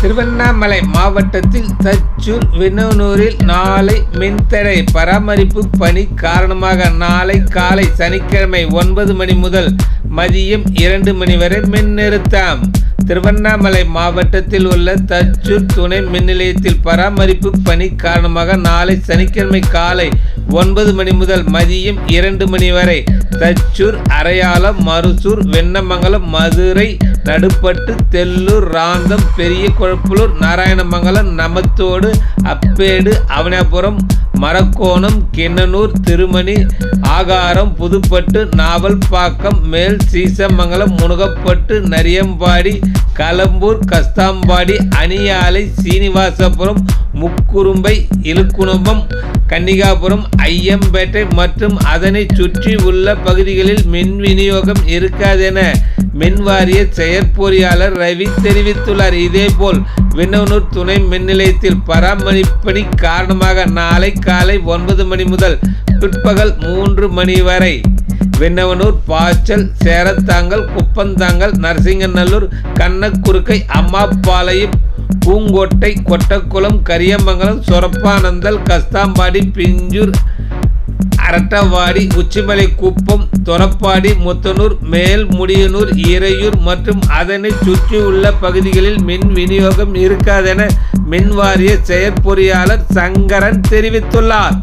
திருவண்ணாமலை மாவட்டத்தில் தச்சூர் வினவனூரில் நாளை மின்தடை பராமரிப்பு பணி காரணமாக நாளை காலை சனிக்கிழமை ஒன்பது மணி முதல் மதியம் இரண்டு மணி வரை மின் நிறுத்தம். திருவண்ணாமலை மாவட்டத்தில் உள்ள தச்சூர் துணை மின் நிலையத்தில் பராமரிப்பு பணி காரணமாக நாளை சனிக்கிழமை காலை ஒன்பது மணி முதல் மதியம் இரண்டு மணி வரை தச்சூர் அரையாளம் மருசூர் வெண்ணமங்கலம் மதுரை நடுப்பட்டு தெல்லூர் ராந்தம் பெரிய குழப்பலூர் நாராயணமங்கலம் நமத்தோடு அப்பேடு அவனியாபுரம் மரக்கோணம் கிண்ணனூர் திருமணி ஆகாரம் புதுப்பட்டு நாவல்பாக்கம் மேல் சீசமங்கலம் முனுகப்பட்டு நரியம்பாடி கலம்பூர் கஸ்தாம்பாடி அணியாலை சீனிவாசபுரம் முக்குறும்பை இலுக்குணம்பம் கன்னிகாபுரம் ஐயம்பேட்டை மற்றும் அதனை சுற்றி உள்ள பகுதிகளில் மின் விநியோகம் இருக்காதென மின்வாரிய செயற்பொறியாளர் ரவி தெரிவித்துள்ளார். இதேபோல் விண்ணவனூர் துணை மின் நிலையத்தில் பராமரிப்பணி காரணமாக நாளை காலை ஒன்பது மணி முதல் பிற்பகல் மூன்று மணி வரை விண்ணவனூர் பாய்ச்சல் சேரத்தாங்கல் குப்பந்தாங்கல் நரசிங்கநல்லூர் கண்ணக்குறுக்கை அம்மாப்பாளையம் பூங்கோட்டை கொட்டக்குளம் கரியமங்கலம் சொரப்பானந்தல் கஸ்தாம்பாடி பிஞ்சூர் அரட்டவாடி உச்சிமலை குப்பம் தொரப்பாடி முத்தனூர் மேல்முடியனூர் இறையூர் மற்றும் அதனை சுற்றியுள்ள பகுதிகளில் மின் விநியோகம் இருக்காதென மின்வாரிய செயற்பொறியாளர் சங்கரன் தெரிவித்துள்ளார்.